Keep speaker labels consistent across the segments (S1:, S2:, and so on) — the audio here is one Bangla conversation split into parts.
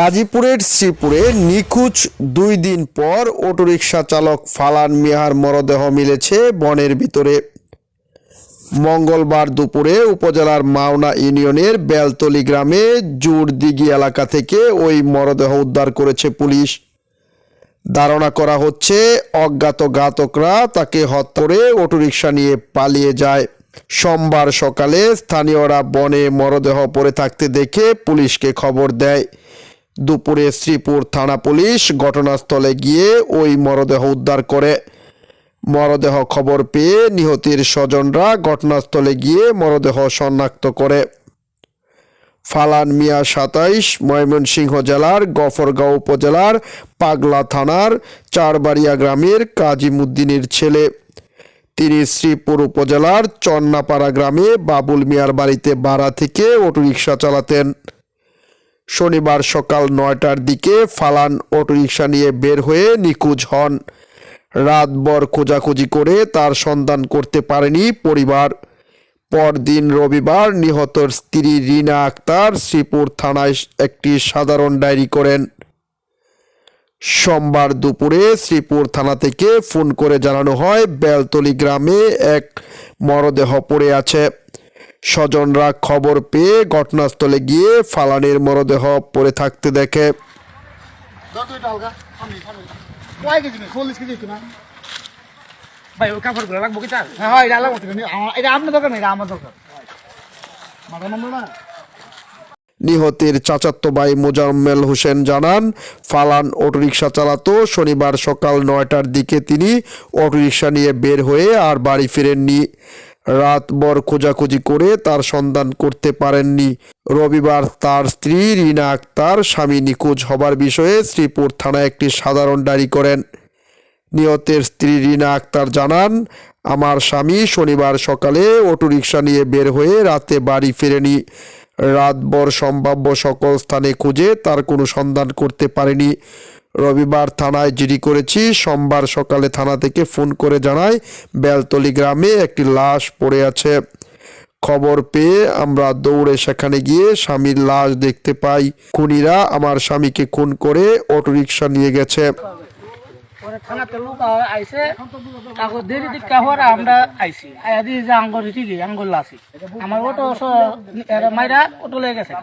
S1: গাজীপুরের শ্রীপুরে নিখোঁজ দুই দিন পর অটোরিকশা চালক ফালান মিয়ার মরদেহ মিলেছে বনের ভিতরে। মঙ্গলবার দুপুরে উপজেলার মাওনা ইউনিয়নের বেলতলি গ্রামে জুরদিঘি এলাকা থেকে ওই মরদেহ উদ্ধার করেছে পুলিশ। ধারণা করা হচ্ছে, অজ্ঞাত ঘাতকরা তাকে হত্যা করে অটোরিকশা নিয়ে পালিয়ে যায়। সোমবার সকালে স্থানীয়রা বনে মরদেহ পড়ে থাকতে দেখে পুলিশকে খবর দেয়। দুপুরে শ্রীপুর থানা পুলিশ ঘটনাস্থলে গিয়ে ওই মরদেহ উদ্ধার করে। মরদেহ খবর পেয়ে নিহতের স্বজনরা ঘটনাস্থলে গিয়ে মরদেহ শনাক্ত করে। ফালান মিয়া সাতাইশ, ময়মনসিংহ জেলার গফরগাঁও উপজেলার পাগলা থানার চারবাড়িয়া গ্রামের কাজিমুদ্দিনের ছেলে। তিনি শ্রীপুর উপজেলার চন্নাপাড়া গ্রামে বাবুল মিয়ার বাড়িতে ভাড়া থেকে অটোরিকশা চালাতেন। শনিবার সকাল নয়টার দিকে ফালান অটোরিকশা নিয়ে বের হয়ে নিখোঁজ হন। রাতভর খোঁজাখুঁজি করে তার সন্ধান করতে পারেনি পরিবার। পরদিন রবিবার নিহতর স্ত্রী রিনা আক্তার শ্রীপুর থানায় একটি সাধারণ ডায়েরি করেন। সোমবার দুপুরে শ্রীপুর থানা থেকে ফোন করে জানানো হয়, বেলতলি গ্রামে এক মরদেহ পড়ে আছে। স্বজনরা খবর পেয়ে ঘটনাস্থলে গিয়ে ফালানের মরদেহ পড়ে থাকতে দেখে।
S2: ভাই ওই কাপড়গুলো কি
S3: হ্যাঁ হয় এটা আলাদা করতে হবে। আমার- এটা আপনার দরকার নেই আমার দরকার। মাথা নামলো না।
S1: নিহতের চাচাতো ভাই মোজাম্মেল হোসেন জানান ফালান অটোরিকশা চালাতো শনিবার সকাল নয়টার দিকে তিনি অটোরিকশা নিয়ে বের হয়ে আর বাড়ি ফিরেননি। রাতভর খোঁজাখুঁজি করে তার সন্ধান করতে পারেননি। রবিবার তার স্ত্রী রিনা আক্তার স্বামী নিখোঁজ হবার বিষয়ে শ্রীপুর থানায় একটি সাধারণ ডায়েরি করেন। নিহতের স্ত্রী রিনা আক্তার জানান, আমার স্বামী শনিবার সকালে অটোরিকশা নিয়ে বের হয়ে রাতে বাড়ি ফেরেনি। রাতভর সম্ভাব্য সকল স্থানে খুঁজে তার কোনো সন্ধান করতে পারেনি। রবিবার থানায় জিডি করেছি। সোমবার সকালে থানা থেকে ফোন করে জানায় বেলতলি গ্রামে একটি লাশ পড়ে আছে। খবর পেয়ে আমরা দৌড়ে সেখানে গিয়ে স্বামীর লাশ দেখতে পাই। খুনিরা আমার স্বামীকে খুন করে অটোরিকশা নিয়ে গেছে।
S2: থানাতে লোক আইছে। তাকে দেরি দিকে হওয়ার আমরা আইছি। আয়া দিয়ে যে আঙ্গর ঠিকই আঙ্গর লাসি। আমার অটো মাইরা অটো লেগে গেছে।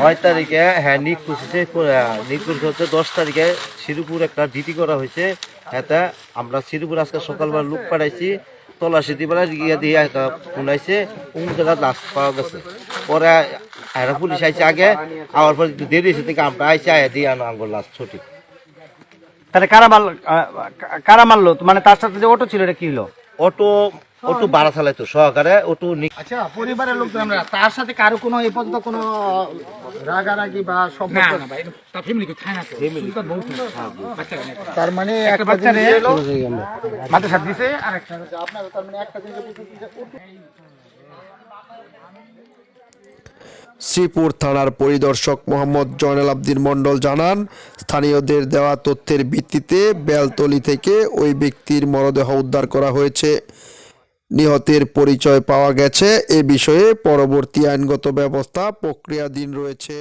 S4: নয় তারিখে হ্যাঁ নিখোঁজ হয়েছে নিখোঁজ হচ্ছে দশ তারিখে শ্রীপুর একটা ডিটি করা হয়েছে। এতে আমরা শ্রীপুর আজকে সকালবেলা লোক পাঠাইছি তল্লাশি দিবেলা গিয়ে দিয়ে একটা শুনাইছে উমকে লাশ পাওয়া গেছে। পরে পুলিশ আইছে আগে আবার পরে দেরি হয়েছে থেকে আমরা আইসি আয়া দিয়ে আনো আঙ্গুর লাশ ছুটি।
S5: তাহলে কারা মারলো? কারা মারলো? মানে তার সাথে যে অটো ছিল এটা কি হলো?
S4: অটো অটো বাড়া চালাইতো সহকারে অটো
S3: আচ্ছা পরিবারের লোকজন আমরা তার সাথে কারও কোনো এই পর্যন্ত কোনো রাগারাগি বা সম্পর্ক
S2: না ভাই তার ফ্যামিলি কে খায় না তো। বউ তো। বাচ্চা
S3: তার মানে
S2: একটা
S3: একটা
S2: বাচ্চা রে মাথা সাথ দিছে আর একটা
S3: আপনার তার মানে একটা জিনিস
S1: শ্রীপুর থানার পরিদর্শক মোহাম্মদ জয়নাল আব্দিন মণ্ডল জানান, স্থানীয়দের দেওয়া তথ্যের ভিত্তিতে বেলতলি থেকে ওই ব্যক্তির মরদেহ উদ্ধার করা হয়েছে। নিহতের পরিচয় পাওয়া গেছে। এ বিষয়ে পরবর্তী আইনগত ব্যবস্থা প্রক্রিয়াধীন রয়েছে।